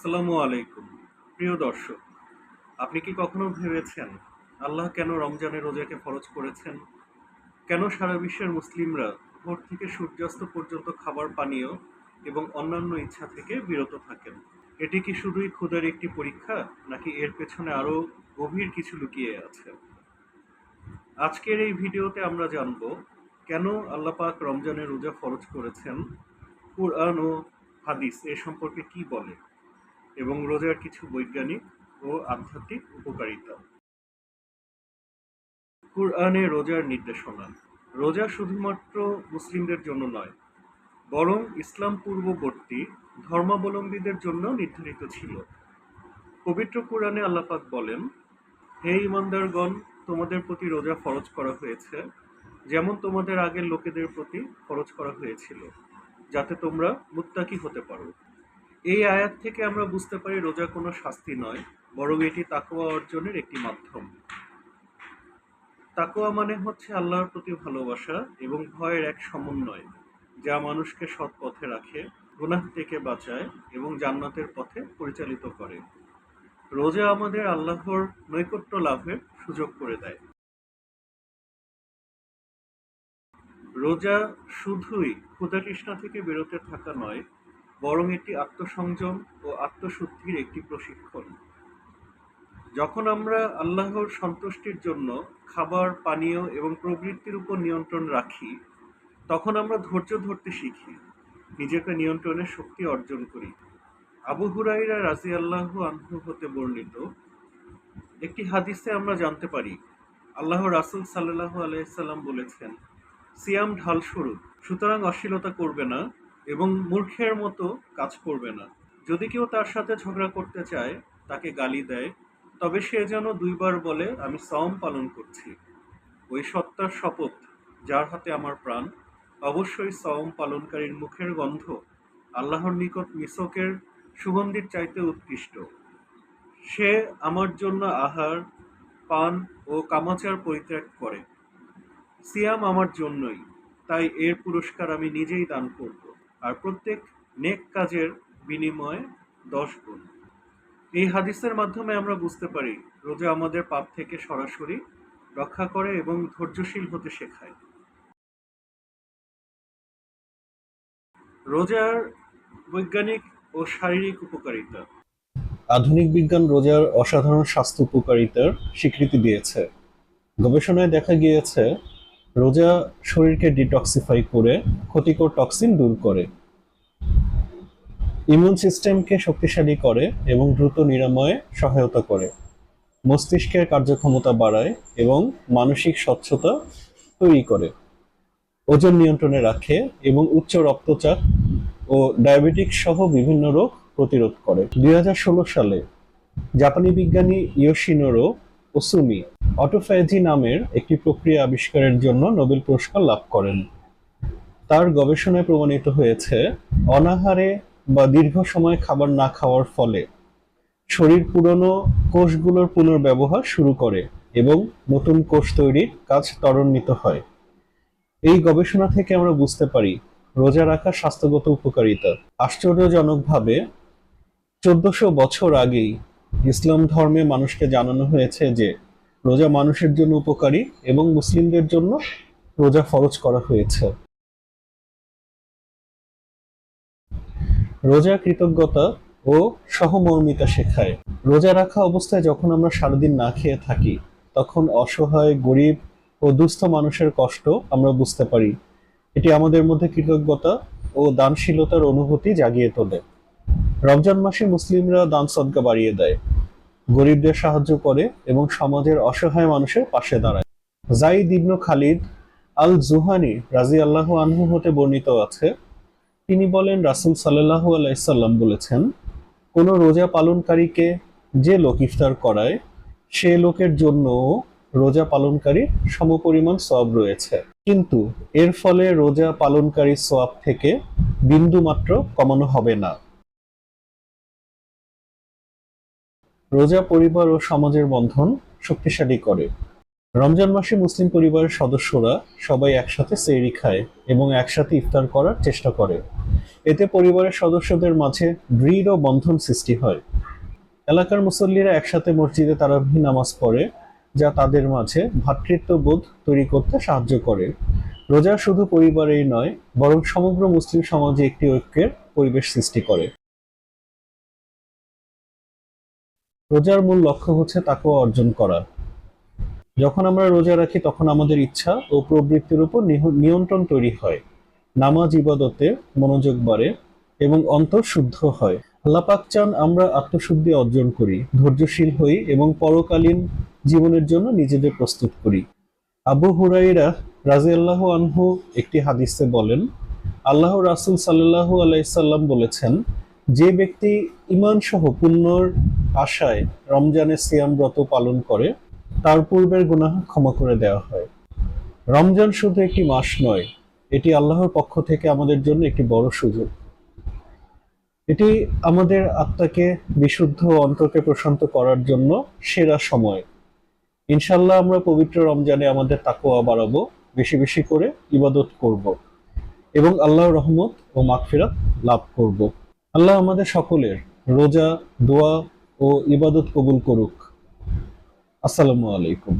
আসসালামু আলাইকুম। প্রিয় দর্শক, আপনি কি কখনো ভেবেছেন আল্লাহ কেন রমজানের রোজাকে ফরজ করেছেন? কেন সারা বিশ্বের মুসলিমরা ভোর থেকে সূর্যাস্ত পর্যন্ত খাবার পানীয় এবং অন্যান্য ইচ্ছা থেকে বিরত থাকেন? এটি কি শুধুই ক্ষুধার একটি পরীক্ষা, নাকি এর পেছনে আরও গভীর কিছু লুকিয়ে আছে? আজকের এই ভিডিওতে আমরা জানব, কেন আল্লাহ পাক রমজানের রোজা ফরজ করেছেন? কুরআন ও হাদিস এ সম্পর্কে কি বলে? এবং রোজার কিছু বৈজ্ঞানিক ও আধ্যাত্মিক উপকারিতা। কুরআনে রোজার নির্দেশনা। রোজা শুধুমাত্র মুসলিমদের জন্য নয়, বরং ইসলাম পূর্ববর্তী ধর্মাবলম্বীদের জন্য নির্ধারিত ছিল। পবিত্র কুরআনে আল্লাপাক বলেন, হে ইমানদারগণ, তোমাদের প্রতি রোজা ফরজ করা হয়েছে, যেমন তোমাদের আগের লোকেদের প্রতি ফরজ করা হয়েছিল, যাতে তোমরা মুত্তাকি হতে পারো। এই আয়াত থেকে আমরা বুঝতে পারি রোজা কোনো শাস্তি নয়, বরং এটি তাকোয়া অর্জনের একটি মাধ্যম। তাকোয়া মানে হচ্ছে আল্লাহর প্রতি ভালোবাসা এবং ভয়ের এক সমন্বয়, যা মানুষকে সৎ পথে রাখে, গুনাহ থেকে বাঁচায় এবং জান্নাতের পথে পরিচালিত করে। রোজা আমাদের আল্লাহর নৈকট্য লাভের সুযোগ করে দেয়। রোজা শুধুই ক্ষুধা তৃষ্ণা থেকে বেরোতে থাকা নয় বরং এটি আত্মসংযম ও আত্মশুদ্ধির একটি প্রশিক্ষণ। যখন আমরা আল্লাহর সন্তুষ্টির জন্য খাবার, পানীয় এবং প্রবৃত্তির উপর নিয়ন্ত্রণ রাখি, তখন আমরা ধৈর্য ধরতে শিখি, নিজেকে নিয়ন্ত্রণের শক্তি অর্জন করি। আবু হুরাইরা রাজি আল্লাহ আনহু হতে বর্ণিত, একটি হাদিসে আমরা জানতে পারি, আল্লাহ রাসুল সাল্লাহ আলাইসাল্লাম বলেছেন, সিয়াম ঢাল স্বরূপ, সুতরাং অশ্লীলতা করবে না এবং মূর্খের মতো কাজ করবে না। যদি কেউ তার সাথে ঝগড়া করতে চায়, তাকে গালি দেয়, তবে সে যেন দুইবার বলে, আমি সম পালন করছি। ওই সত্তার শপথ, যার হাতে আমার প্রাণ, অবশ্যই সম পালনকারীর মুখের গন্ধ, আল্লাহর নিকট মিশকের সুগন্ধির চাইতে উৎকৃষ্ট। সে আমার জন্য আহার, পান ও কামাচার পরিত্যাগ করে। সিয়াম আমার জন্যই, তাই এর পুরস্কার আমি নিজেই দান করব। আর প্রত্যেক নেক কাজের বিনিময়ে দশ গুণ। এই হাদিসের মাধ্যমে আমরা বুঝতে পারি, রোজা আমাদের পাপ থেকে সরাসরি রক্ষা করে এবং ধৈর্যশীল হতে শেখায়। রোজার বৈজ্ঞানিক ও শারীরিক উপকারিতা। আধুনিক বিজ্ঞান রোজার অসাধারণ স্বাস্থ্য উপকারিতার স্বীকৃতি দিয়েছে। গবেষণায় দেখা গিয়েছে রোজা শরীরকে ডিটক্সিফাই করে ক্ষতিকর টক্সিন দূর করে। ইমিউন সিস্টেমকে শক্তিশালী করে এবং দ্রুত নিরাময়ে সহায়তা করে। মস্তিষ্কের কার্যক্ষমতা বাড়ায় এবং মানসিক স্বচ্ছতা তৈরি করে। ওজন নিয়ন্ত্রণে রাখে এবং উচ্চ রক্তচাপ ও ডায়াবেটিক সহ বিভিন্ন রোগ প্রতিরোধ করে। দুই হাজার ষোলো সালে জাপানি বিজ্ঞানী ইয়োশিনোরো ওসুমি অটোফ্যাজি নামের একটি প্রক্রিয়া আবিষ্কারের জন্য নোবেল পুরস্কার লাভ করেন। তার গবেষণায় প্রমাণিত হয়েছে, অনাহারে বা দীর্ঘ সময় খাবার না খাওয়ার ফলে শরীর পুরনো কোষগুলোর পুনর্ব্যবহার শুরু করে এবং নতুন কোষ তৈরির কাজ ত্বরান্বিত হয়। এই গবেষণা থেকে আমরা বুঝতে পারি, রোজা রাখা স্বাস্থ্যগত উপকারিতা। আশ্চর্যজনকভাবে, চোদ্দশো বছর আগেই ইসলাম ধর্মে মানুষকে জানানো হয়েছে যে রোজা মানুষের জন্য উপকারী এবং মুসলিমদের জন্য রোজা ফরজ করা হয়েছে। রোজা কৃতজ্ঞতা ও সহমর্মিতা শেখায়। রোজা রাখা অবস্থায় যখন আমরা সারাদিন না খেয়ে থাকি, তখন অসহায়, গরিব ও দুস্থ মানুষের কষ্ট আমরা বুঝতে পারি। এটি আমাদের মধ্যে কৃতজ্ঞতা ও দানশীলতার অনুভূতি জাগিয়ে তোলে। রমজান মাসে মুসলিমরা দান সদকা বাড়িয়ে দেয়। গরিবদের সাহায্য করে এবং সমাজের অসহায় মানুষের পাশে দাঁড়ায়। জাইদ ইবনু খালিদ আল জুহানি রাজি আল্লাহ আনহু হতে বর্ণিত আছে। তিনি বলেন, রাসুল সাল্লাহ আলাইসাল্লাম বলেছেন, কোন রোজা পালনকারীকে যে লোক ইফতার করায়, সে লোকের জন্য রোজা পালনকারীর সমপরিমাণ সব রয়েছে। কিন্তু এর ফলে রোজা পালনকারী সোয়াব থেকে বিন্দু মাত্র কমানো হবে না। রোজা পরিবার ও সমাজের বন্ধন শক্তিশালী করে। রমজান মাসে মুসলিম পরিবারের সদস্যরা সবাই একসাথে সেরি খায় এবং একসাথে ইফতার করার চেষ্টা করে। এতে পরিবারের সদস্যদের মাঝে দৃঢ় বন্ধন সৃষ্টি হয়। এলাকার মুসল্লিরা একসাথে মসজিদে তারাবি নামাজ পড়ে, যা তাদের মাঝে ভ্রাতৃত্ববোধ তৈরি করতে সাহায্য করে। রোজা শুধু পরিবারেই নয়, বরং সমগ্র মুসলিম সমাজে একটি ঐক্যের পরিবেশ সৃষ্টি করে। রোজার মূল লক্ষ্য হচ্ছে তাকে অর্জন করা। যখন আমরা রোজা রাখি, তখন আমাদের ইচ্ছা ও প্রবৃত্তির উপর নিয়ন্ত্রণ তৈরি হয়। নামাজ ইবাদতে মনোযোগ বাড়ে এবং অন্তর শুদ্ধ হয়। আল্লাহ পাক চান আমরা আত্মশুদ্ধি অর্জন করি, ধৈর্যশীল হই এবং পরকালীন জীবনের জন্য নিজেদের প্রস্তুত করি। আবু হুরাইরা রাজিয়াল্লাহু আনহু একটি হাদিসে বলেন আল্লাহ রাসুল সাল্লাল্লাহু আলাইসাল্লাম বলেছেন যে ব্যক্তি ইমান সহ পুণ্যর আশায় রমজানের সিয়াম ব্রত পালন করে, তার পূর্বের গুনাহ ক্ষমা করে দেওয়া হয়। রমজান শুধু একটি মাস নয়, এটি আল্লাহর পক্ষ থেকে আমাদের জন্য একটি বড় সুযোগ। এটি আমাদের আত্মাকে বিশুদ্ধ অন্তরকে প্রশান্ত করার জন্য সেরা সময়। ইনশাল্লাহ আমরা পবিত্র রমজানে আমাদের তাকোয়া বাড়াবো, বেশি বেশি করে ইবাদত করব এবং আল্লাহর রহমত ও মাগফিরাত লাভ করব। আল্লাহ আমাদের সকলের রোজা দোয়া ও ইবাদত কবুল করুক। আসসালামু আলাইকুম।